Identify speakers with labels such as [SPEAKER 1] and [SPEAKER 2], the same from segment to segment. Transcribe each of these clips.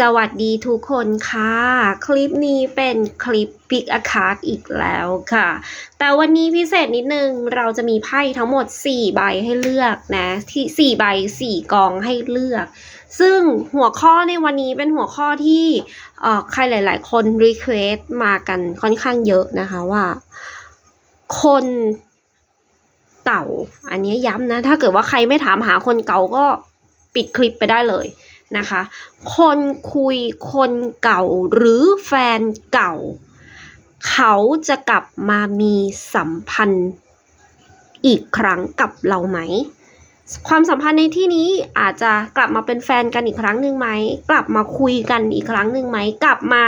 [SPEAKER 1] สวัสดีทุกคนค่ะ คลิปนี้เป็นคลิปปิกอาคาร์ดอีกแล้วค่ะ แต่วันนี้พิเศษนิดนึง เราจะมีไพ่ทั้งหมด 4 ใบให้เลือกนะที่4ใบ 4 กองให้เลือก ซึ่งหัวข้อในวันนี้เป็นหัวข้อที่อ่อใครหลาย ๆ คนรีเควสต์มากันค่อนข้างเยอะนะคะว่า คนเก่า อันนี้ย้ำนะ ถ้าเกิดว่าใครไม่ถามหาคนเก่าก็ปิดคลิปไปได้เลย นะคะ คนคุยคนเก่าหรือแฟนเก่า เขาจะกลับมามีสัมพันธ์อีกครั้งกับเราไหม ความสัมพันธ์ในที่นี้อาจจะกลับมาเป็นแฟนกันอีกครั้งหนึ่งไหม กลับมาคุยกันอีกครั้งหนึ่งไหม กลับมา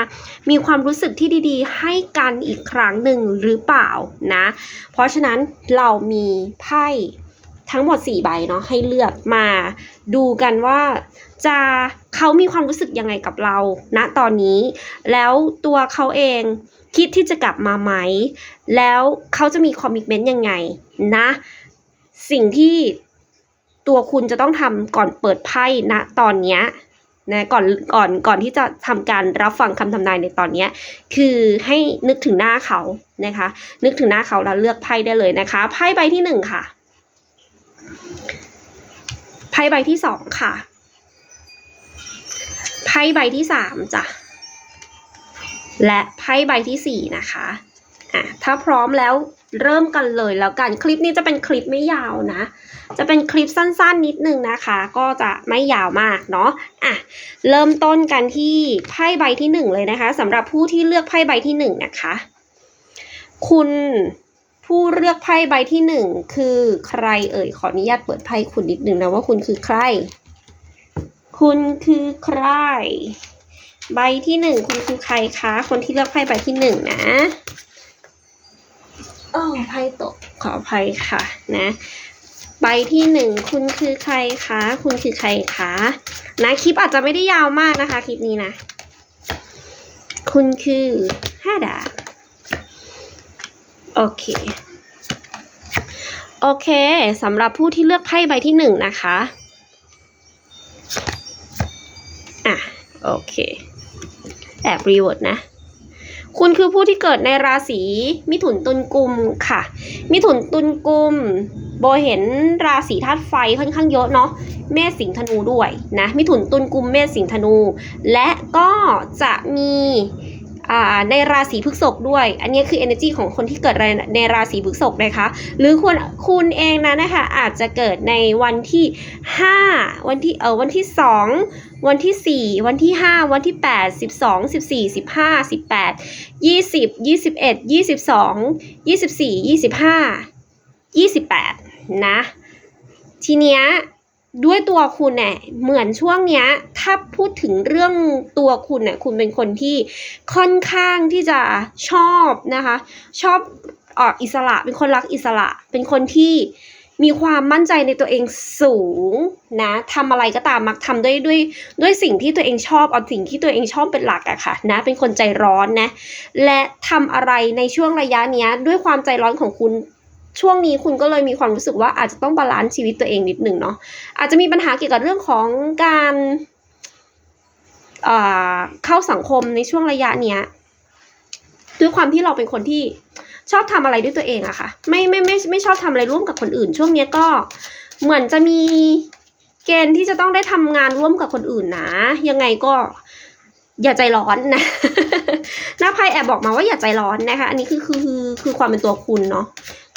[SPEAKER 1] มีความรู้สึกที่ดีๆ ให้กันอีกครั้งหนึ่งหรือเปล่านะ เพราะฉะนั้นเรามีไพ่ ทั้งหมด 4 ใบเนาะให้เลือกมาดูกันว่าจะเขามีความรู้สึกยังไงกับเราณตอนนี้ แล้วตัวเขาเองคิดที่จะกลับมาไหม แล้วเขาจะมีคอมมิชเมนต์ยังไงนะ สิ่งที่ตัวคุณจะต้องทำก่อนเปิดไพ่ณตอนนี้นะก่อนก่อนก่อนที่จะทำการรับฟังคำทำนายในตอนเนี้ยคือให้นึกถึงหน้าเขานะคะ นึกถึงหน้าเขาแล้วเลือกไพ่ได้เลยนะคะไพ่ใบที่หนึ่งค่ะ ไพ่ใบที่สองค่ะไพ่ใบที่สามจ้ะและไพ่ใบที่สี่นะคะอะถ้าพร้อมแล้วเริ่มกันเลยแล้วกันคลิปนี้จะเป็นคลิปไม่ยาวนะ จะเป็นคลิปสั้นๆนิดนึงนะคะ ก็จะไม่ยาวมากเนาะอะเริ่มต้นกันที่ไพ่ใบที่หนึ่งเลยนะคะสำหรับผู้ที่เลือกไพ่ใบที่หนึ่งนะคะ คุณ ผู้เลือกไพ่ใบที่หนึ่งคือใครเอ่ยขออนุญาตเปิดไพ่คุณนิดนึงนะว่าคุณคือใคร คุณคือใคร ใบที่หนึ่งคุณคือใครคะคนที่เลือกไพ่ใบที่หนึ่งนะโอ้ไพ่ตกขออภัยค่ะนะใบที่หนึ่งคุณคือใครคะคุณคือใครคะนะคลิปอาจจะไม่ได้ยาวมากนะคะ คลิปนี้นะ คุณคือห้าดาบ โอเคโอเคสำหรับผู้ที่เลือกไพ่ใบที่หนึ่งนะคะอะโอเคแอบรีเวิร์ดนะคุณคือผู้ที่เกิดในราศีมิถุนตุลกุมค่ะ มิถุนตุลกุมโบเห็นราศีธาตุไฟค่อนข้างเยอะเนาะเมษสิงห์ธนูด้วยนะมิถุนตุลกุมเมษสิงห์ธนู และก็จะมี ในราศีพฤษภด้วย อันนี้คือ energy ของคนที่เกิดในราศีพฤษภนะคะ หรือคุณคุณเองนะนะคะอาจจะเกิดในวันที่ 5 วันที่เออวันที่ 2 วันที่ 4 วันที่ 5 วันที่ 8 12 14 15 18 20 21 22 24 25 28 นะ ทีเนี้ย ด้วยตัวคุณเนี่ยเหมือนช่วงเนี้ย ถ้าพูดถึงเรื่องตัวคุณเนี่ยคุณเป็นคนที่ค่อนข้างที่จะชอบนะคะ ชอบออกอิสระ เป็นคนรักอิสระ เป็นคนที่มีความมั่นใจในตัวเองสูงนะทำอะไรก็ตามมักทำด้วยด้วยด้วยสิ่งที่ตัวเองชอบเอาสิ่งที่ตัวเองชอบเป็นหลักอะค่ะนะเป็นคนใจร้อนนะและทำอะไรในช่วงระยะเนี้ย ด้วยความใจร้อนของคุณ ช่วงนี้คุณก็เลยมีความรู้สึกว่าอาจจะต้องบาลานซ์ชีวิตตัวเองนิดหนึ่งเนาะอาจจะมีปัญหาเกี่ยวกับเรื่องของการเข้าสังคมในช่วงระยะเนี้ยด้วยความที่เราเป็นคนที่ชอบทำอะไรด้วยตัวเองอะค่ะ ไม่ไม่ไม่ไม่ชอบทำอะไรร่วมกับคนอื่น ช่วงเนี้ยก็เหมือนจะมีเกณฑ์ที่จะต้องได้ทำงานร่วมกับคนอื่นนะ ยังไงก็อย่าใจร้อนนะหน้าไพ่แอบบอกมาว่าอย่าใจร้อนนะคะ อันนี้คือคือคือคือความเป็นตัวคุณเนาะ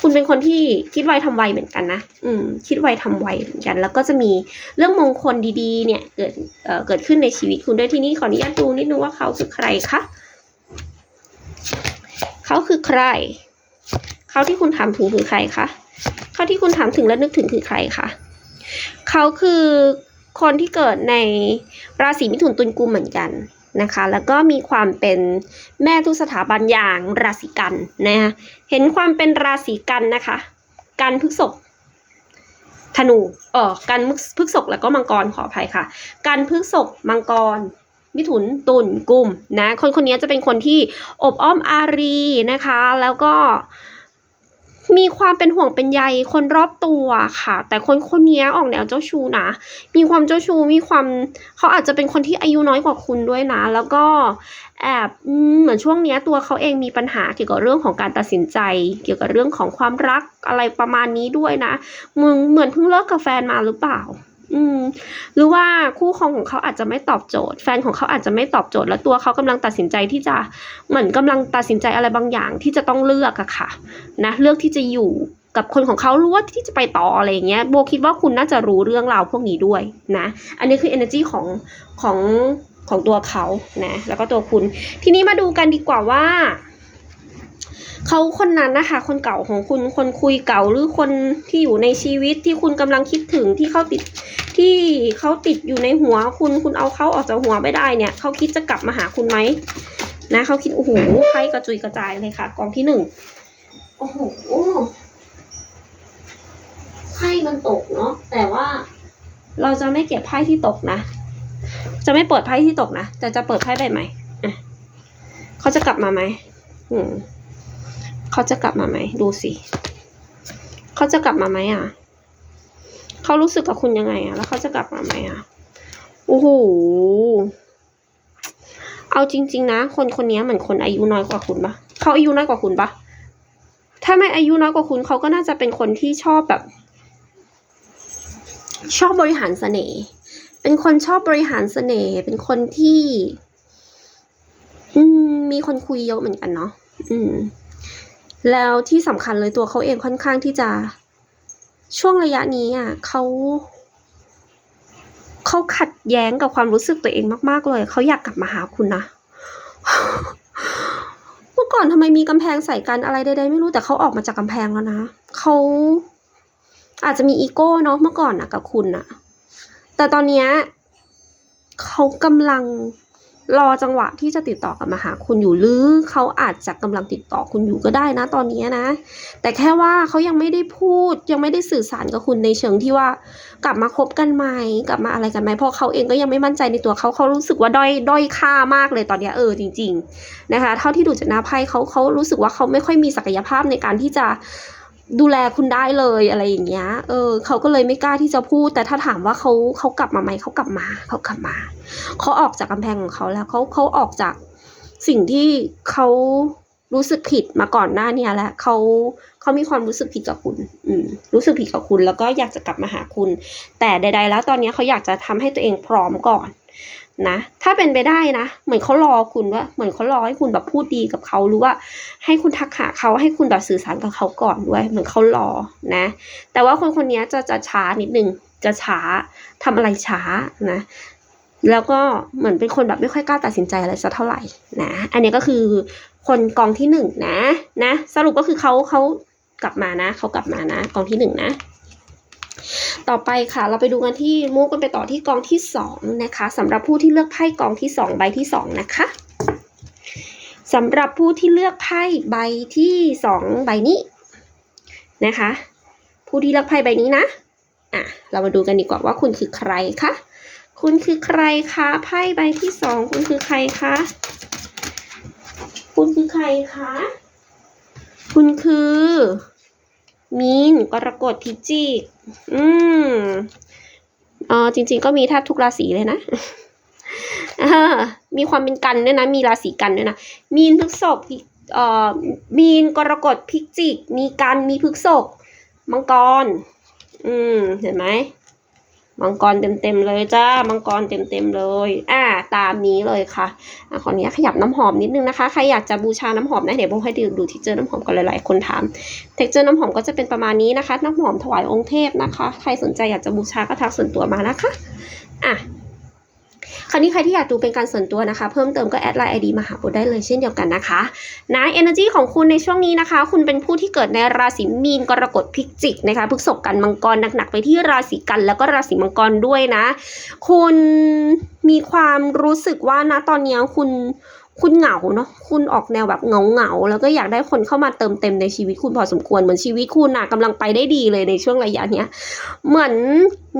[SPEAKER 1] คุณเป็นคนที่คิดไวทำไวเหมือนกันนะ อืม คิดไวทำไวเหมือนกัน แล้วก็จะมีเรื่องมงคลดีๆ เนี่ย เกิดเอ่อเกิดขึ้นในชีวิตคุณด้วยที่นี่ขออนุญาตดูนิดนึงว่าเขาคือใครคะ เขาคือใคร เขาที่คุณถามถึงคือใครคะ เขาที่คุณถามถึงและนึกถึงคือใครคะ เขาคือคนที่เกิดในราศีมิถุนตุลกุมเหมือนกัน นะคะ แล้วก็มีความเป็นแม่ทุกสถาบันอย่างราศีกันนะคะเห็นความเป็นราศีกันนะคะ กันพฤกษภธนูเออกันพฤกษภแล้วก็มังกรขออภัยค่ะ กันพฤกษภมังกรมิถุนตุลกุมนะ คนคนนี้จะเป็นคนที่อบอ้อมอารีนะคะ แล้วก็ มีความเป็นห่วงเป็นใยคนรอบตัวค่ะ แต่คนคนนี้ออกแนวเจ้าชู้นะ มีความเจ้าชู้มีความเขาอาจจะเป็นคนที่อายุน้อยกว่าคุณด้วยนะ แล้วก็แอบเหมือนช่วงนี้ตัวเขาเองมีปัญหาเกี่ยวกับเรื่องของการตัดสินใจ เกี่ยวกับเรื่องของความรักอะไรประมาณนี้ด้วยนะ มึงเหมือนเพิ่งเลิกกับแฟนมาหรือเปล่า อืม หรือว่าคู่ครองของเขาอาจจะไม่ตอบโจทย์ แฟนของเขาอาจจะไม่ตอบโจทย์ แล้วตัวเขากำลังตัดสินใจที่จะเหมือนกำลังตัดสินใจอะไรบางอย่างที่จะต้องเลือกอะค่ะ นะเลือกที่จะอยู่กับคนของเขารู้ว่าที่จะไปต่ออะไรอย่างเงี้ยโบคิดว่าคุณน่าจะรู้เรื่องราวพวกนี้ด้วยนะ อันนี้คือ energy ของของของตัวเขานะแล้วก็ตัวคุณ ทีนี้มาดูกันดีกว่าว่า เขาคนนั้นนะคะ คนเก่าของคุณคนคุยเก่าหรือคนที่อยู่ในชีวิตที่คุณกำลังคิดถึงที่เขาติดที่เขาติดอยู่ในหัวคุณคุณเอาเขาออกจากหัวไม่ได้เนี่ยเขาคิดจะกลับมาหาคุณไหมนะเขาคิดโอ้โหไพ่กระจุยกระจายเลยค่ะกองที่หนึ่งโอ้โหไพ่มันตกเนาะแต่ว่าเราจะไม่เก็บไพ่ที่ตกนะ จะไม่เปิดไพ่ที่ตกนะแต่จะเปิดไพ่ใบใหม่อะเขาจะกลับมาไหมอืม เขาจะกลับมาไหม ดูสิ เขาจะกลับมาไหมอะ เขารู้สึกกับคุณยังไงอะ แล้วเขาจะกลับมาไหมอะ โอ้โห เอาจริง ๆ นะ คนคนนี้เหมือนคนอายุน้อยกว่าคุณปะเขาอายุน้อยกว่าคุณปะถ้าไม่อายุน้อยกว่าคุณเขาก็น่าจะเป็นคนที่ชอบแบบ ชอบบริหารเสน่ห์ เป็นคนชอบบริหารเสน่ห์ เป็นคนที่ อืม มีคนคุยเยอะเหมือนกันเนาะ อืม แล้วที่สำคัญเลยตัวเขาเองค่อนข้างที่จะช่วงระยะนี้อะเขาเขาขัดแย้งกับความรู้สึกตัวเองมาก ๆ เลยเขาอยากกลับมาหาคุณนะเมื่อก่อนทำไมมีกำแพงใส่กันอะไรใดๆไม่รู้แต่เขาออกมาจากกำแพงแล้วนะเขาอาจจะมีอีโก้เนาะเมื่อก่อนอะกับคุณอะแต่ตอนเนี้ยเขากำลัง รอจังหวะที่จะติดต่อกลับมาหาคุณอยู่หรือเขาอาจจะกำลังติดต่อคุณอยู่ก็ได้นะตอนนี้นะ แต่แค่ว่าเขายังไม่ได้พูดยังไม่ได้สื่อสารกับคุณในเชิงที่ว่า กลับมาคบกันไหมกลับมาอะไรกันไหมเพราะเขาเองก็ยังไม่มั่นใจในตัวเขาเขารู้สึกว่าด้อยด้อยค่ามากเลยตอนนี้เออจริง ๆ นะคะ เท่าที่ดูจากหน้าไพ่เขาเขารู้สึกว่าเขาไม่ค่อยมีศักยภาพในการที่จะ ดูแลคุณได้เลยอะไรอย่างเงี้ย เออเขาก็เลยไม่กล้าที่จะพูด แต่ถ้าถามว่าเขาเขากลับมาไหมเขากลับมาเขากลับมาเขาออกจากกำแพงของเขาแล้วเขาเขาออกจากสิ่งที่เขารู้สึกผิดมาก่อนหน้าเนี้แล้วเขาเขามีความรู้สึกผิดกับคุณ อืม รู้สึกผิดกับคุณ แล้วก็อยากจะกลับมาหาคุณ แต่ใด ๆ แล้วตอนนี้เขาอยากจะทำให้ตัวเองพร้อมก่อน นะถ้าเป็นไปได้นะ เหมือนเขารอคุณว่า เหมือนเขารอให้คุณแบบพูดดีกับเขาหรือว่า ให้คุณทักหาเขาให้คุณแบบสื่อสารกับเขาก่อนด้วย เหมือนเขารอนะ แต่ว่าคนคนนี้จะจะช้านิดนึงจะช้าทำอะไรช้านะแล้วก็เหมือนเป็นคนแบบไม่ค่อยกล้าตัดสินใจอะไรสักเท่าไหร่นะอันนี้ก็คือคนกองที่หนึ่งนะนะ สรุปก็คือเขาเขากลับมานะเขากลับมานะกองที่หนึ่งนะ ต่อไปค่ะ เราไปดูกันที่มูกันไปต่อที่กองที่สองนะคะสำหรับผู้ที่เลือกไพ่กองที่สองใบที่สองนะคะสำหรับผู้ที่เลือกไพ่ใบที่สองใบนี้นะคะ ผู้ที่เลือกไพ่ใบนี้นะอะเรามาดูกันดีกว่าว่าคุณคือใครคะคุณคือใครคะไพ่ใบที่สองคุณคือใครคะคุณคือใครคะคุณคือ มีนกรกฎพิจิก อืมอ๋อจริง ๆ ก็มีแทบทุกราศีเลยนะอ่ามีความเป็นกันด้วยนะ มีราศีกันด้วยนะ มีนพฤกษกเอ่อมีนกรกฎพิจิก มีกัน มีพฤกษกมังกร อืม เห็นไหม มังกรเต็มๆเลยจ้า มังกรเต็มๆเลย อ่า ตามนี้เลยค่ะอะขออนุญาตขยับน้ำหอมนิดนึงนะคะ ใครอยากจะบูชาน้ำหอมนะเดี๋ยวโบให้ดูดูที่เจอน้ำหอมกันหลายๆคนถาม เท็กเจอร์น้ำหอมก็จะเป็นประมาณนี้นะคะ น้ำหอมถวายองค์เทพนะคะ ใครสนใจอยากจะบูชาก็ทักส่วนตัวมานะคะ อะ คราวนี้ใครที่อยากดูเป็นการส่วนตัวนะคะ เพิ่มเติมก็แอดไลน์ไอดีมาหาโบได้เลยเช่นเดียวกันนะคะนะ energy ของคุณในช่วงนี้นะคะ คุณเป็นผู้ที่เกิดในราศีมีนกรกฎพิจิกนะคะพฤษภกันมังกรหนักๆไปที่ราศีกันแล้วก็ราศีมังกรด้วยนะ คุณมีความรู้สึกว่านะตอนนี้คุณ คุณเหงาเนาะคุณออกแนวแบบเหงาเหงาแล้วก็อยากได้คนเข้ามาเติมเต็มในชีวิตคุณพอสมควรเหมือนชีวิตคุณนะกำลังไปได้ดีเลยในช่วงระยะเนี้ยเหมือน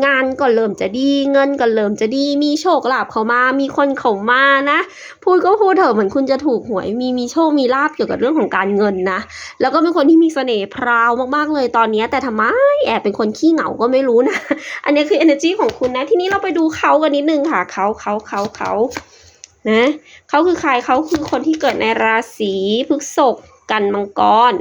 [SPEAKER 1] งานก็เริ่มจะดี เงินก็เริ่มจะดี มีโชคลาภเข้ามา มีคนเข้ามานะพูดก็พูดเถอะเหมือนคุณจะถูกหวยมีมีโชคมีลาภเกี่ยวกับเรื่องของการเงินนะแล้วก็เป็นคนที่มีเสน่ห์พราวมากๆเลยตอนนี้แต่ทำไมแอบเป็นคนขี้เหงาก็ไม่รู้นะอันนี้คือ energy ของคุณนะทีนี้เราไปดูเขากันนิดนึงค่ะเขาเขาเขาเขา นะเขาคือใครเขาคือคนที่เกิดในราศีพฤษภกันมังกร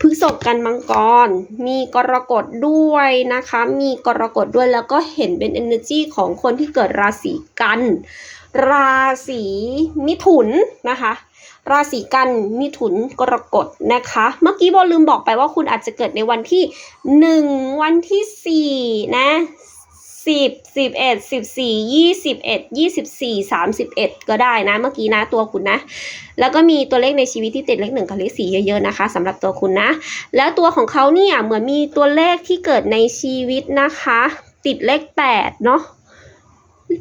[SPEAKER 1] พฤษภกันมังกร มีกรกฎด้วยนะคะ มีกรกฎด้วยแล้วก็เห็นเป็น energy ของคนที่เกิดราศีกัน ราศีมิถุนนะคะ ราศีกันมิถุนกรกฎนะคะ เมื่อกี้โบลืมบอกไปว่าคุณอาจจะเกิดในวันที่หนึ่งวันที่สี่นะ สิบสิบเอ็ดสิบสี่ยี่สิบเอ็ดยี่สิบสี่สามสิบเอ็ดก็ได้นะเมื่อกี้นะตัวคุณนะ แล้วก็มีตัวเลขในชีวิตที่ติดเลขหนึ่งกับเลขสี่เยอะๆนะคะสำหรับตัวคุณนะ แล้วตัวของเขาเนี่ยเหมือนมีตัวเลขที่เกิดในชีวิตนะคะ ติดเลขแปดเนาะ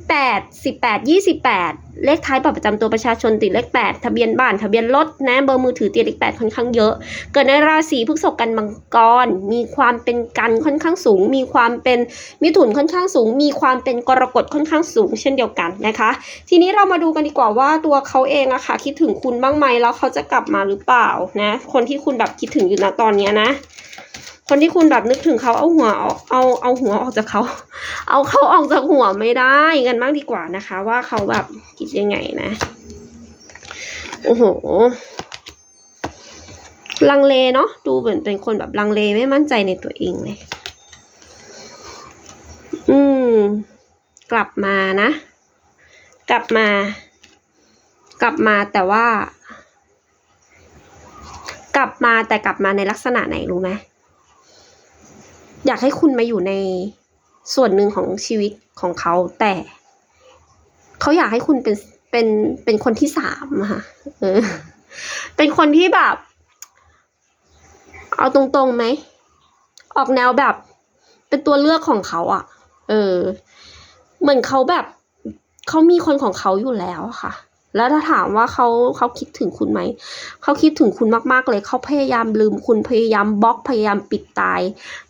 [SPEAKER 1] แปดสิบแปดยี่สิบแปดเลขท้ายบัตรประจำตัวประชาชนติดเลขแปดทะเบียนบ้านทะเบียนรถนะเบอร์มือถือติดเลขแปดค่อนข้างเยอะ เกิดในราศีพฤษภกันมังกร มีความเป็นกันค่อนข้างสูง มีความเป็นมิถุนค่อนข้างสูง มีความเป็นกรกฎค่อนข้างสูง เช่นเดียวกันนะคะ ทีนี้เรามาดูกันดีกว่าว่าตัวเขาเองอะค่ะคิดถึงคุณบ้างไหมแล้วเขาจะกลับมาหรือเปล่านะคนที่คุณแบบคิดถึงอยู่นะตอนนี้นะ คนที่คุณแบบนึกถึงเขาเอาหัวออกเอาเอาหัวออกจากเขา เอาเขาออกจากหัวไม่ได้กันบ้างดีกว่านะคะ ว่าเขาแบบคิดยังไงนะ โอ้โห ลังเลเนาะดูเหมือนเป็นคนแบบลังเลไม่มั่นใจในตัวเองเลย อืม กลับมานะ กลับมา กลับมาแต่ว่า กลับมาแต่กลับมาในลักษณะไหนรู้ไหม อยากให้คุณมาอยู่ในส่วนหนึ่งของชีวิตของเขา แต่เขาอยากให้คุณเป็นเป็นเป็นคนที่สามค่ะเออ เป็นคนที่แบบ เอาตรงๆไหม ออกแนวแบบ เป็นตัวเลือกของเขาอะ่ะ เออ เหมือนเขาแบบเขามีคนของเขาอยู่แล้วค่ะ แล้วถ้าถามว่าเขาเขาคิดถึงคุณไหม เขาคิดถึงคุณมากๆเลยเขาพยายามลืมคุณพยายามบล็อกพยายามปิดตาย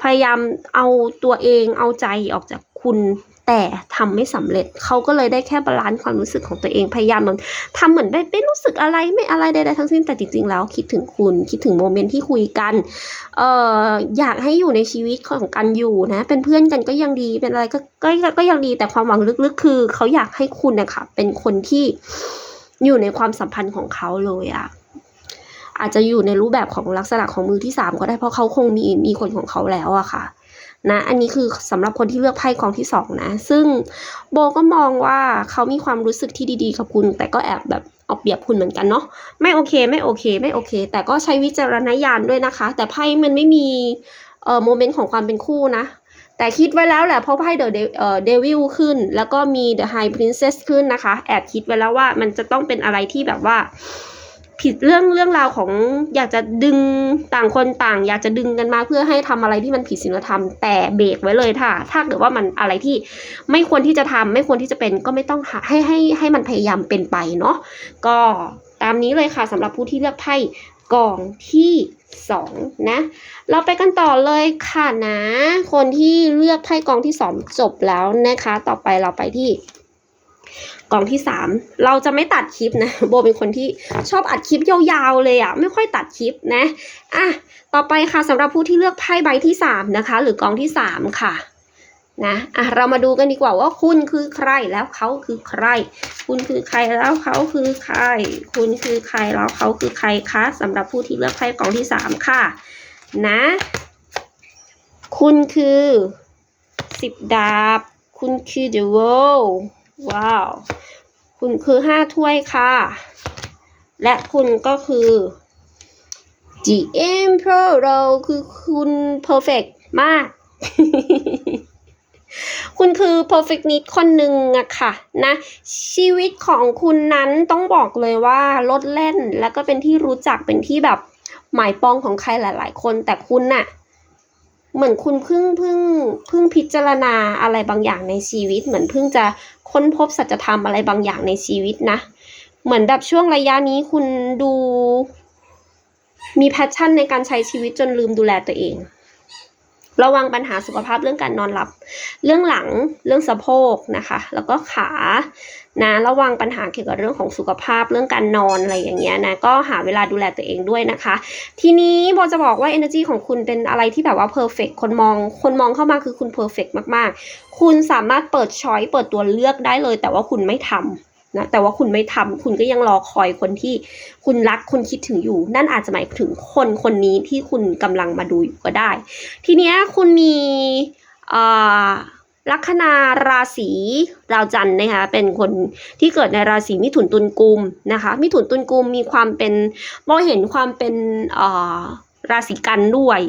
[SPEAKER 1] พยายามเอาตัวเองเอาใจออกจากคุณแต่ทำไม่สำเร็จเขาก็เลยได้แค่บาลานซ์ความรู้สึกของตัวเองพยายามมันทำเหมือนไม่ไม่รู้สึกอะไรไม่อะไรใดๆทั้งสิ้นแต่จริงๆแล้วคิดถึงคุณคิดถึงโมเมนต์ที่คุยกันเอ่ออยากให้อยู่ในชีวิตของกันอยู่นะ เป็นเพื่อนกันก็ยังดีเป็นอะไรก็ก็ก็ก็ยังดีแต่ความหวังลึกๆ คือเขาอยากให้คุณนะคะเป็นคนที่ อยู่ในความสัมพันธ์ของเขาเลยอะอาจจะอยู่ในรูปแบบของลักษณะของมือที่สามก็ได้เพราะเขาคงมีมีคนของเขาแล้วอะค่ะ นะ อันนี้คือสำหรับคนที่เลือกไพ่กองที่สองนะ ซึ่งโบก็มองว่าเขามีความรู้สึกที่ดีๆกับคุณ แต่ก็แอบแบบเอาเปรียบคุณเหมือนกันเนาะไม่โอเค ไม่โอเค ไม่โอเค แต่ก็ใช้วิจารณญาณด้วยนะคะ แต่ไพ่มันไม่มีเอ่อโมเมนต์ของความเป็นคู่นะ แต่คิดไว้แล้วแหละเพราะไพ่เดอะเดวิลขึ้น แล้วก็มี The High Princess ขึ้นนะคะ แอบคิดไว้แล้วว่ามันจะต้องเป็นอะไรที่แบบว่า ผิดเรื่องเรื่องราวของอยากจะดึงต่างคนต่าง อยากจะดึงกันมาเพื่อให้ทำอะไรที่มันผิดศีลธรรมแต่เบรกไว้เลยค่ะ ถ้าเกิดว่ามันอะไรที่ไม่ควรที่จะทำไม่ควรที่จะเป็นก็ไม่ต้องให้ให้ให้มันพยายามเป็นไปเนาะก็ตามนี้เลยค่ะสำหรับผู้ที่เลือกไพ่ กองที่สองนะ เราไปกันต่อเลยค่ะนะ คนที่เลือกไพ่กองที่สองจบแล้วนะคะ ต่อไปเราไปที่กองที่สามเราจะไม่ตัดคลิปนะ โบเป็นคนที่ชอบอัดคลิปยาวๆเลยอะ่ะไม่ค่อยตัดคลิปนะอะต่อไปค่ะสำหรับผู้ที่เลือกไพ่ใบที่สามนะคะ หรือกองที่สามค่ะ นะอะเรามาดูกันดีกว่าว่าคุณคือใครแล้วเขาคือใคร คุณคือใครแล้วเขาคือใคร คุณคือใครแล้วเขาคือใครคะสำหรับผู้ที่เลือกไพ่กองที่สามค่ะ นะ คุณคือสิบดาบ คุณคือ the world ว้าว คุณคือห้าถ้วยค่ะ และคุณก็คือ the emperor คือคุณ perfect มาก คุณคือ perfect need คนหนึ่งอะค่ะนะชีวิตของคุณนั้นต้องบอกเลยว่าลดเล่นแล้วก็เป็นที่รู้จักเป็นที่แบบหมายปองของใครหลาย ๆ คนแต่คุณน่ะเหมือนคุณเพิ่งเพิ่งเพิ่งพิจารณาอะไรบางอย่างในชีวิต เหมือนเพิ่งจะค้นพบสัจธรรมอะไรบางอย่างในชีวิตนะ เหมือนแบบช่วงระยะนี้คุณดู มีแพชชั่นในการใช้ชีวิตจนลืมดูแลตัวเอง ระวังปัญหาสุขภาพเรื่องการนอนหลับ เรื่องหลังเรื่องสะโพกนะคะ แล้วก็ขานะระวังปัญหาเกี่ยวกับเรื่องของสุขภาพเรื่องการนอนอะไรอย่างเงี้ยนะก็หาเวลาดูแลตัวเองด้วยนะคะ ทีนี้โบจะบอกว่า energy ของคุณเป็นอะไรที่แบบว่า perfect คนมอง คนมองเข้ามาคือคุณ perfect มากๆ คุณสามารถเปิดช้อยเปิดตัวเลือกได้เลย แต่ว่าคุณไม่ทำนะแต่ว่าคุณไม่ทำคุณก็ยังรอคอยคนที่คุณรักคุณคิดถึงอยู่ นั่นอาจจะหมายถึงคนคนนี้ที่คุณกำลังมาดูอยู่ก็ได้ ทีเนี้ยคุณมี ลัคนาราศีราวจันทร์นะคะเป็นคนที่เกิดในราศีมิถุนตุลกุมนะคะมิถุนตุลกุมมีความเป็นมองเห็นความเป็นอ่าราศีกันด้วย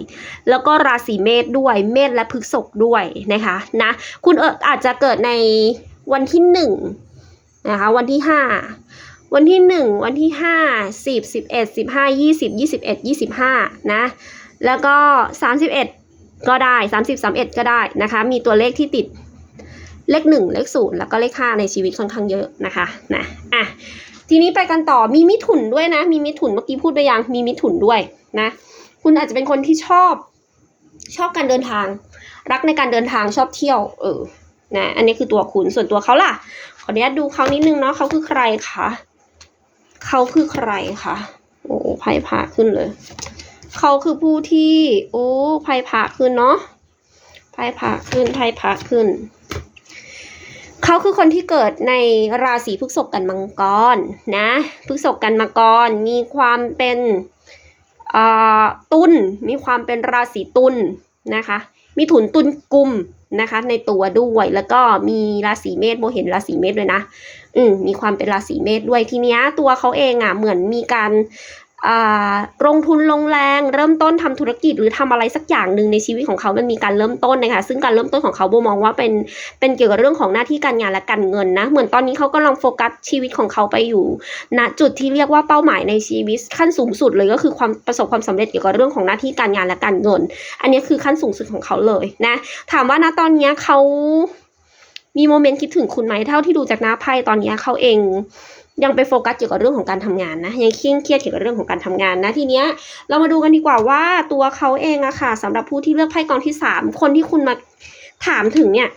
[SPEAKER 1] แล้วก็ราศีเมษด้วยเมษและพฤษภด้วยนะคะนะคุณเอออาจจะเกิดในวันที่หนึ่งนะคะวันที่ห้าวันที่หนึ่งวันที่ห้าสิบสิบเอ็ดสิบห้ายี่สิบยี่สิบเอ็ดยี่สิบห้านะแล้วก็สามสิบเอ็ด ก็ได้สามสิบสามเอ็ดก็ได้นะคะ มีตัวเลขที่ติดเลขหนึ่งเลขศูนย์แล้วก็เลขห้าในชีวิตค่อนข้างเยอะนะคะนะอะทีนี้ไปกันต่อมีมิถุนด้วยนะ มีมิถุนเมื่อกี้พูดไปยังมีมิถุนด้วยนะ คุณอาจจะเป็นคนที่ชอบชอบการเดินทาง รักในการเดินทางชอบเที่ยว เออนะอันนี้คือตัวคุณส่วนตัวเขาล่ะ ขออนุญาตดูเขานิดนึงเนาะเขาคือใครคะเขาคือใครคะโอ้ไพ่พาขึ้นเลย เขาคือผู้ที่ โอ้ไพ่พาขึ้นเนาะไพ่พาขึ้นไพ่พาขึ้น เขาคือคนที่เกิดในราศีพฤษภกันมังกรนะพฤษภกันมังกรมีความเป็นอ่าตุลมีความเป็นราศีตุลนะคะ มีถุนตุลกุมนะคะ ในตัวด้วยแล้วก็มีราศีเมษโบเห็นราศีเมษด้วยนะ อืมมีความเป็นราศีเมษด้วยทีเนี้ยตัวเขาเองอะเหมือนมีการ ลงทุนลงแรงเริ่มต้นทำธุรกิจหรือทำอะไรสักอย่างหนึ่งในชีวิตของเขามันมีการเริ่มต้นนะคะซึ่งการเริ่มต้นของเขาโบมองว่าเป็นเป็นเกี่ยวกับเรื่องของหน้าที่การงานและการเงินนะเหมือนตอนนี้เขากำลังโฟกัสชีวิตของเขาไปอยู่ณจุดที่เรียกว่าเป้าหมายในชีวิตขั้นสูงสุดเลยก็คือความประสบความสำเร็จเกี่ยวกับเรื่องของหน้าที่การงานและการเงิน อันนี้คือขั้นสูงสุดของเขาเลยนะถามว่าณตอนนี้เขามีโมเมนต์คิดถึงคุณไหมเท่าที่ดูจากหน้าไพ่ตอนนี้เขาเอง ยังไปโฟกัสเกี่ยวกับเรื่องของการทำงานนะยังเคร่งเครียดเกี่ยวกับเรื่องของการทำงานนะทีเนี้ยเรามาดูกันดีกว่าว่าตัวเขาเองอะค่ะสำหรับผู้ที่เลือกไพ่กองที่สามคนที่คุณมาถามถึงเนี่ย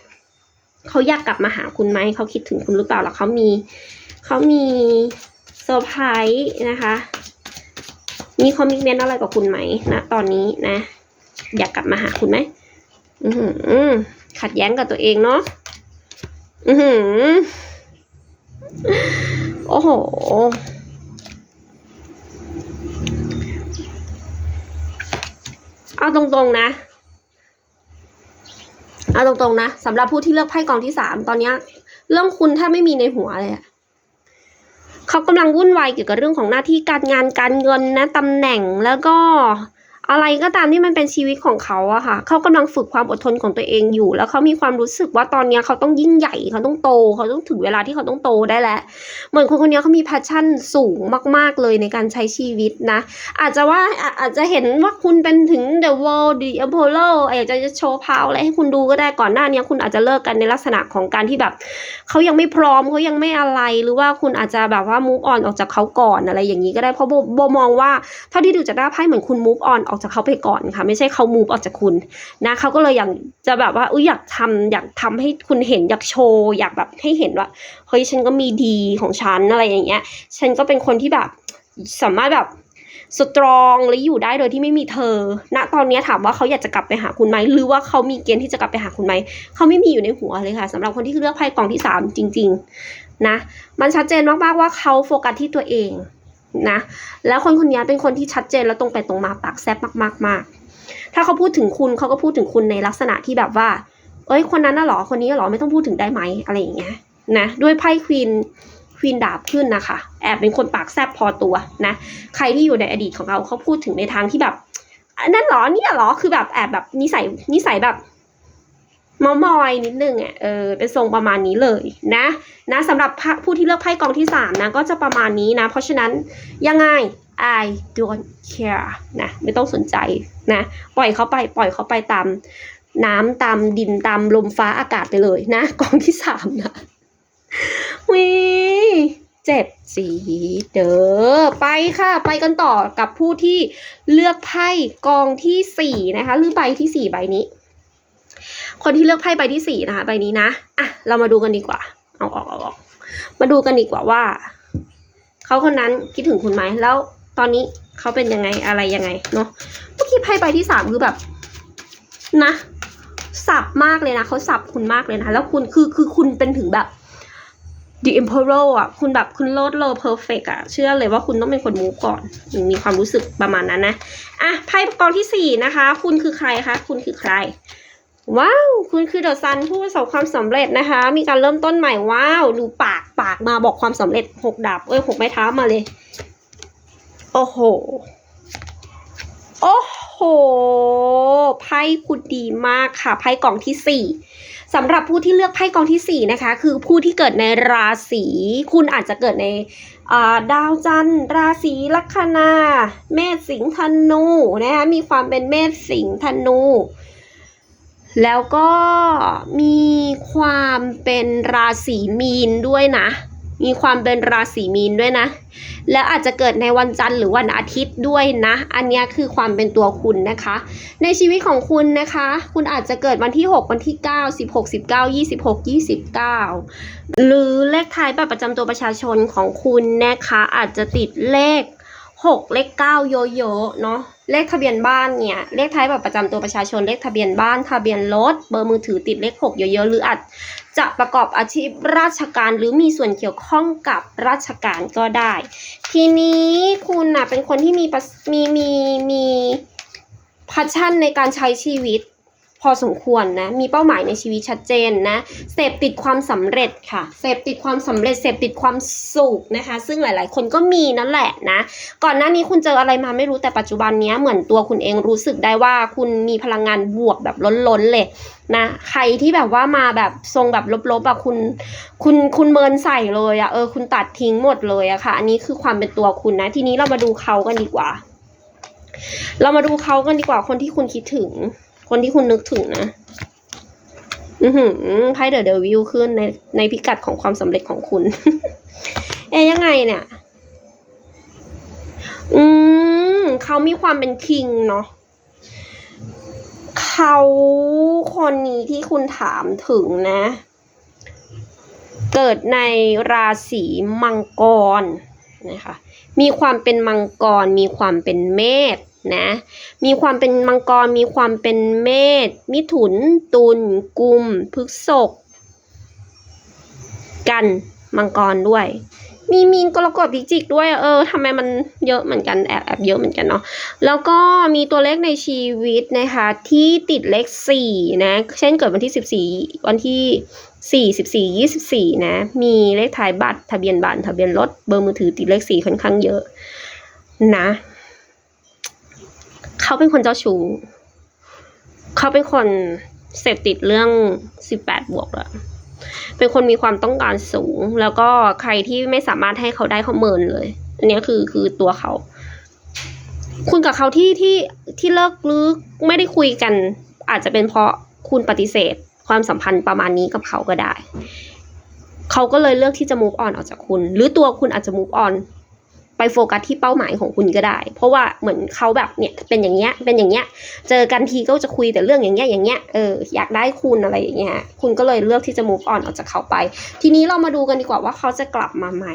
[SPEAKER 1] เขาอยากกลับมาหาคุณไหมเขาคิดถึงคุณหรือเปล่าแล้วเขามีเขามีเซอร์ไพรส์นะคะ มีคอมมิชเมนต์อะไรกับคุณไหมนะตอนนี้นะ อยากกลับมาหาคุณไหมอือหือขัดแย้งกับตัวเองเนาะอือหือ โอ้โห เอาตรงๆนะ เอาตรงๆนะสำหรับผู้ที่เลือกไพ่กองที่สามตอนนี้เรื่องคุณแทบไม่มีในหัวเลยอะเขากำลังวุ่นวายเกี่ยวกับเรื่องของหน้าที่การงานการเงินนะตำแหน่งแล้วก็ อะไรก็ตามที่มันเป็นชีวิตของเขาอะค่ะ เขากำลังฝึกความอดทนของตัวเองอยู่ แล้วเขามีความรู้สึกว่าตอนนี้เขาต้องยิ่งใหญ่เขาต้องโต เขาต้องถึงเวลาที่เขาต้องโตได้แล้ว เหมือนคนคนนี้เขามีแพชชั่นสูงมาก ๆเลยในการใช้ชีวิตนะ อาจจะว่าอาจจะเห็นว่าคุณเป็นถึง The World The Apollo อยากจะโชว์พาวอะไรให้คุณดูก็ได้ก่อนหน้านี้คุณอาจจะเลิกกันในลักษณะของการที่แบบเขายังไม่พร้อมเขายังไม่อะไรหรือว่าคุณอาจจะแบบว่า move on ออกจากเขาก่อนอะไรอย่างนี้ก็ได้เพราะโบโบมองว่าเท่าที่ดูจากหน้าไพ่เหมือนคุณ move on ออกจากเขาไปก่อนค่ะ ไม่ใช่เขา move ออกจากคุณนะเขาก็เลยอยากจะแบบว่าอุ้ยอยากทำอยากทำให้คุณเห็นอยากโชว์อยากแบบให้เห็นว่าเฮ้ยฉันก็มีดีของฉันอะไรอย่างเงี้ย ฉันก็เป็นคนที่แบบสามารถแบบสตรองและอยู่ได้โดยที่ไม่มีเธอ ณ ตอนนี้ถามว่าเขาอยากจะกลับไปหาคุณไหม หรือว่าเขามีเกณฑ์ที่จะกลับไปหาคุณไหม เขาไม่มีอยู่ในหัวเลยค่ะสำหรับคนที่เลือกไพ่กองที่สามจริง ๆ นะ มันชัดเจนมากๆว่าเขาโฟกัสที่ตัวเอง นะ แล้วคนคนนี้เป็นคนที่ชัดเจนและตรงไปตรงมาปากแซบมากๆมากถ้าเขาพูดถึงคุณเขาก็พูดถึงคุณในลักษณะที่แบบว่า เอ้ย คนนั้นน่ะหรอ คนนี้หรอ ไม่ต้องพูดถึงได้ไหมอะไรอย่างเงี้ย นะ ด้วยไพ่ควีน ควีนดาบขึ้นนะคะ แอบเป็นคนปากแซบพอตัวนะ ใครที่อยู่ในอดีตของเขาเขาพูดถึงในทางที่แบบ นั่นหรอ เนี่ยหรอ คือแบบแอบแบบนิสัยนิสัยแบบ มอมอยนิดนึงอะเออเป็นทรงประมาณนี้เลยนะนะสำหรับผู้ที่เลือกไพ่กองที่สามนะ ก็จะประมาณนี้นะ เพราะฉะนั้นยังไง I don't care นะไม่ต้องสนใจนะ ปล่อยเขาไปปล่อยเขาไปตามน้ำตามดินตามลมฟ้าอากาศไปเลยนะกองที่สามนะวิเจ็บสีเด้อไปค่ะ ไปกันต่อกับผู้ที่เลือกไพ่กองที่สี่นะคะ หรือใบที่สี่ใบนี้ คนที่เลือกไพ่ใบที่สี่นะคะใบนี้นะอะเรามาดูกันดีกว่า เอาออกเอาออกมาดูกันดีกว่าว่าเขาคนนั้นคิดถึงคุณไหมแล้วตอนนี้เขาเป็นยังไงอะไรยังไงเนาะเมื่อกี้ไพ่ใบที่สามคือแบบ นะสับมากเลยนะเขาสับคุณมากเลยนะ แล้วคุณคือคือคุณเป็นถึงแบบ The Emperor อะ คุณแบบคุณโลดโลเพอร์เฟกอะ เชื่อเลยว่าคุณต้องเป็นคนมูฟก่อนถึงมีความรู้สึกประมาณนั้นนะ อะ ไพ่กองที่สี่นะคะ คุณคือใครคะ คุณคือใคร ว้าว คุณคือเดอะซันผู้ประสบความสำเร็จนะคะ มีการเริ่มต้นใหม่ว้าวดูปากปากมาบอกความสำเร็จหกดาบเอ้ยหกไม้เท้ามาเลย โอ้โห โอ้โห ไพ่คุณดีมากค่ะ ไพ่กล่องที่สี่สำหรับผู้ที่เลือกไพ่กองที่สี่นะคะ คือผู้ที่เกิดในราศีคุณอาจจะเกิดในาดาวจันทร์ราศีลัคนา เมษสิงห์ธนูนะคะมีความเป็นเมษสิงห์ธนู แล้วก็มีความเป็นราศีมีนด้วยนะ มีความเป็นราศีมีนด้วยนะ แล้วอาจจะเกิดในวันจันทร์หรือวันอาทิตย์ด้วยนะ อันนี้คือความเป็นตัวคุณนะคะ ในชีวิตของคุณนะคะ คุณอาจจะเกิดวันที่ 6 วันที่ 9 16 19 26 29 หรือเลขท้ายแบบประจำตัวประชาชนของคุณนะคะ อาจจะติดเลข 6เลข9โยโย่เนาะเลขทะเบียนบ้านเนี่ย เลขท้ายแบบประจำตัวประชาชนเลขทะเบียนบ้านทะเบียนรถเบอร์มือถือติดเลข6เยอะๆหรืออาจจะประกอบอาชีพราชการหรือมีส่วนเกี่ยวข้องกับราชการก็ได้ ทีนี้คุณน่ะเป็นคนที่มีมีมีมีพัชชั่นในการใช้ชีวิต พอสมควรนะมีเป้าหมายในชีวิตชัดเจนนะเสพติดความสำเร็จค่ะเสพติดความสำเร็จเสพติดความสุขนะคะ ซึ่งหลาย ๆ คนก็มีนั่นแหละนะก่อนหน้านี้คุณเจออะไรมาไม่รู้แต่ปัจจุบันนี้เหมือนตัวคุณเองรู้สึกได้ว่าคุณมีพลังงานบวกแบบล้นๆเลยนะใครที่แบบว่ามาแบบทรงแบบลบๆอะคุณคุณคุณเมินใส่เลยอะเออคุณตัดทิ้งหมดเลยอะค่ะ อันนี้คือความเป็นตัวคุณนะ ทีนี้เรามาดูเขากันดีกว่า เรามาดูเขากันดีกว่าคนที่คุณคิดถึง คนที่คุณนึกถึงนะ อือหือไพ่เดอะเดวิลขึ้นในในพิกัดของความสำเร็จของคุณ เอ๊ยยังไงเนี่ย อืมเขามีความเป็นคิงเนาะเขาคนนี้ที่คุณถามถึงนะ เกิดในราศีมังกรนะคะ มีความเป็นมังกร มีความเป็นเมษ นะ มีความเป็นมังกร มีความเป็นเมษ มิถุน ตุล กุม พฤษภกัน มังกรด้วย มีมีนกรกฎพิจิกด้วย เออทำไมมันเยอะเหมือนกัน แอบแอบเยอะเหมือนกันเนาะ แล้วก็มีตัวเลขในชีวิตนะคะ ที่ติดเลขสี่นะ เช่นเกิดวันที่สิบสี่วันที่สี่สิบสี่ยี่สิบสี่นะ มีเลขท้ายบัตร ทะเบียนบ้าน ทะเบียนรถ เบอร์มือถือติดเลขสี่ค่อนข้างเยอะ นะ เขาเป็นคนเจ้าชู้เขาเป็นคนเสพติดเรื่องสิบแปดบวกเลยเป็นคนมีความต้องการสูง แล้วก็ใครที่ไม่สามารถให้เขาได้เขาเมินเลย อันนี้คือคือตัวเขา คุณกับเขาที่ที่ที่เลิกหรือไม่ได้คุยกัน อาจจะเป็นเพราะคุณปฏิเสธ ความสัมพันธ์ประมาณนี้กับเขาก็ได้ เขาก็เลยเลือกที่จะ move on ออกจากคุณ หรือตัวคุณอาจจะ move on โฟกัสที่เป้าหมายของคุณก็ได้ เพราะว่าเหมือนเขาแบบเนี่ยเป็นอย่างเงี้ยเป็นอย่างเงี้ยเจอกันทีก็จะคุยแต่เรื่องอย่างเงี้ยอย่างเงี้ยเอออยากได้คุณอะไรอย่างเงี้ยคุณก็เลยเลือกที่จะ move on ออกจากเขาไป ทีนี้เรามาดูกันดีกว่าว่าเขาจะกลับมาไหม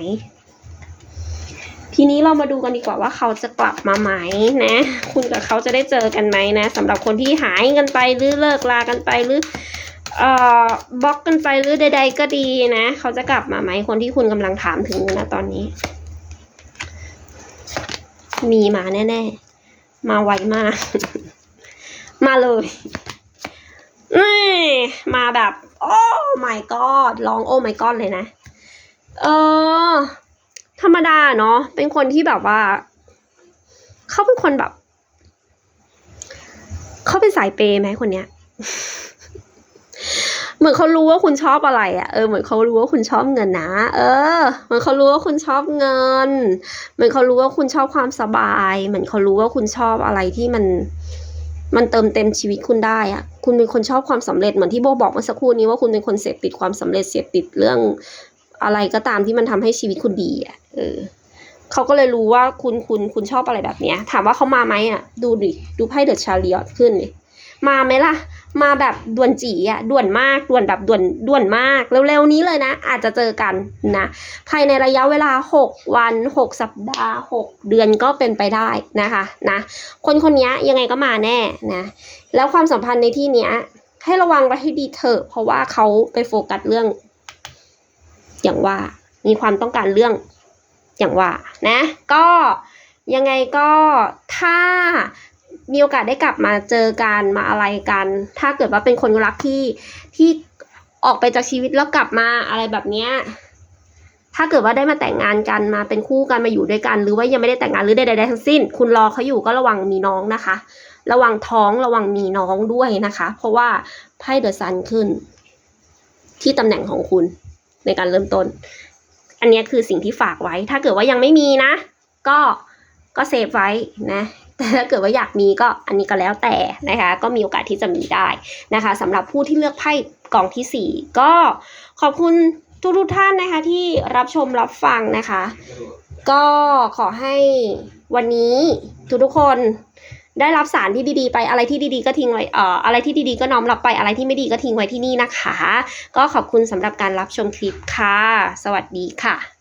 [SPEAKER 1] ทีนี้เรามาดูกันดีกว่าว่าเขาจะกลับมาไหมนะ คุณกับเขาจะได้เจอกันไหมนะสำหรับคนที่หายกันไปหรือเลิกลากันไปหรือเอ่อบล็อกกันไปหรือใด ๆ ก็ดีนะ เขาจะกลับมาไหมคนที่คุณกำลังถามถึงนะตอนนี้ มีมาแน่ๆ มาไวมาก มาเลยนี่มาแบบ โอ้ my god ร้องโอ้ my god เลยนะ เออ ธรรมดาเนาะเป็นคนที่แบบว่า เขาเป็นคนแบบ เขาเป็นสายเปย์ไหมคนเนี้ย เหมือนเขารู้ว่าคุณชอบอะไรอะ่ะเออเหมือนเขารู้ว่าคุณชอบเงินนะ เออ เหมือนเขารู้ว่าคุณชอบเงิน เหมือนเขารู้ว่าคุณชอบความสบาย เหมือนเขารู้ว่าคุณชอบอะไรที่มัน มันเติมเต็มชีวิตคุณได้อะคุณเป็นคนชอบความสำเร็จเหมือนที่โบบอกเมื่อสักครู่นี้ว่าคุณเป็นคนเสพติดความสำเร็จเสพติดเรื่องอะไรก็ตามที่มันทำให้ชีวิตคุณดีอะ เออเขาก็เลยรู้ว่าคุณคุณคุณชอบอะไรแบบเนี้ย ถามว่าเขามาไหมอะ ดูดิดูไพ่เดอะชาริอตขึ้นเลยมาไหมล่ะ มาแบบด่วนจีอะด่วนมากด่วนแบบด่วนด่วนมากเร็วๆนี้เลยนะ อาจจะเจอกันนะ ภายในระยะเวลา 6 วัน 6 สัปดาห์ 6 เดือนก็เป็นไปได้นะคะนะ คนคนนี้ยังไงก็มาแน่นะ แล้วความสัมพันธ์ในที่เนี้ย ให้ระวังไว้ให้ดีเถอะเพราะว่าเขาไปโฟกัสเรื่อง อย่างว่ามีความต้องการเรื่องอย่างว่านะ ก็ยังไงก็ถ้า มีโอกาสได้กลับมาเจอกันมาอะไรกัน ถ้าเกิดว่าเป็นคนรักที่ที่ออกไปจากชีวิตแล้วกลับมาอะไรแบบเนี้ยถ้าเกิดว่าได้มาแต่งงานกันมาเป็นคู่กันมาอยู่ด้วยกัน หรือว่ายังไม่ได้แต่งงานหรือใดๆทั้งสิ้น คุณรอเขาอยู่ก็ระวังมีน้องนะคะ ระวังท้องระวังมีน้องด้วยนะคะ เพราะว่าไพ่เดอะซันขึ้น ที่ตำแหน่งของคุณในการเริ่มต้น อันเนี้ยคือสิ่งที่ฝากไว้ ถ้าเกิดว่ายังไม่มีนะ ก็ก็เซฟไว้นะ แต่ถ้าเกิดว่าอยากมีก็อันนี้ก็แล้วแต่นะคะ ก็มีโอกาสที่จะมีได้นะคะสำหรับผู้ที่เลือกไพ่กองที่สี่ก็ขอบคุณทุกทุกท่านนะคะที่รับชมรับฟังนะคะ ก็ขอให้วันนี้ทุกๆคนได้รับสารที่ดีๆ ไปอะไรที่ดีๆก็ทิ้งไว้เอ่ออะไรที่ดีๆก็น้อมรับไปอะไรที่ไม่ดีก็ทิ้งไว้ที่นี่นะคะ ก็ขอบคุณสำหรับการรับชมคลิปค่ะ สวัสดีค่ะ